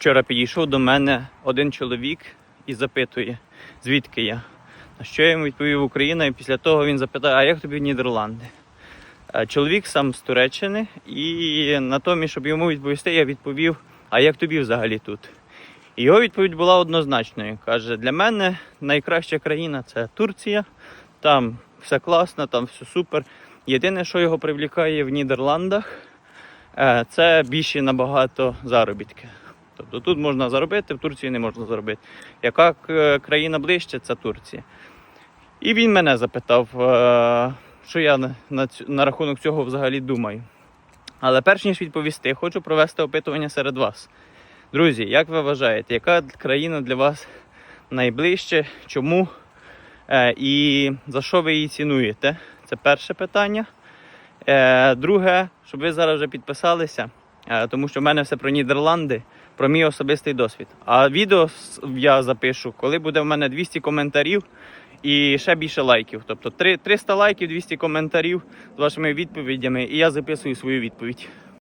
Вчора підійшов до мене один чоловік і запитує, звідки я. На що я йому відповів Україна, і після того він запитає, а як тобі Нідерланди? Е, Чоловік сам з Туреччини, і натомість, щоб йому відповісти, я відповів, а як тобі взагалі тут? І його відповідь була однозначною. Каже, для мене найкраща країна це Турція, там все класно, там все супер. Єдине, що його привлікає в Нідерландах, е, це більші набагато заробітки. Тобто тут можна заробити, в Турції не можна заробити. Яка е, країна ближче, це Турція. І він мене запитав, е, що я на, на, на рахунок цього взагалі думаю. Але перш ніж відповісти, хочу провести опитування серед вас. Друзі, як ви вважаєте, яка країна для вас найближче? Чому? Е, і за що ви її цінуєте? Це перше питання. Друге, щоб ви зараз вже підписалися, тому що в мене все про Нідерланди, про мій особистий досвід. А відео я запишу, коли буде в мене 200 коментарів і ще більше лайків. Тобто 300 лайків, 200 коментарів з вашими відповідями, і я записую свою відповідь.